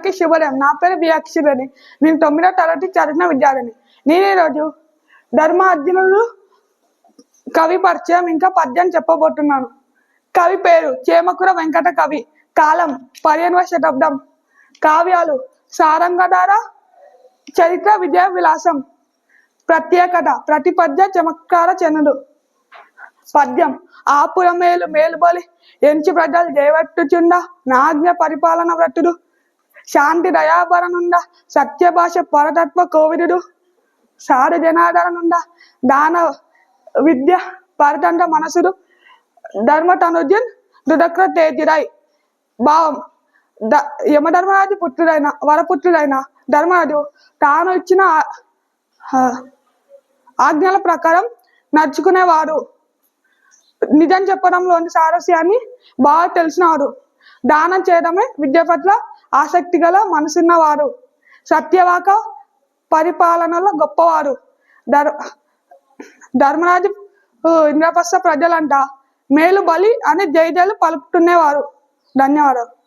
అందరికీ శుభోదయం నా పేరు బియాక్షిరని నేను తొమ్మిదో తరగతి చదివిన విద్యార్థిని. నేను ఈరోజు ధర్మ అర్జునుడు కవి పరిచయం ఇంకా పద్యం చెప్పబోతున్నాను. కవి పేరు చేమకుర వెంకట కవి. కాలం పదిహేనవ శతాబ్దం. కావ్యాలు సారంగధార చరిత్ర విజయ విలాసం ప్రత్యేకత ప్రతిపద్య చమత్కార చనుడు పద్యం ఆపుర మేలు మేలుబలి ఎంచి ప్రజలు జయవట్టుచుండ నాజ్ఞ పరిపాలన వ్రతుడు. శాంతి దయాపరనుండ సత్య భాష పరతత్వ కోవిదుడు సారు జనాదరనుండ దాన విద్య పరతంత్ర మనసుడు ధర్మ తనుజన్ దుదక్ర తేజిరాయ్ భావం ద యమధర్మరాజు పుత్రుడైన వరపుత్రుడైన ధర్మరాజు తాను ఇచ్చిన ఆజ్ఞల ప్రకారం నడుచుకునేవాడు నిజం చెప్పడంలోని సారస్యాన్ని బాగా తెలిసినవాడు దానం చేయడమే విద్య పట్ల ఆసక్తి గల మనసున్నవారు. సత్యవాక పరిపాలనలో గొప్పవారు. ధర్ ధర్మరాజు ఊ, ఇంద్రప్రస్థ ప్రజలంట. మేలు బలి అని జై జైలు ధన్యవాదాలు.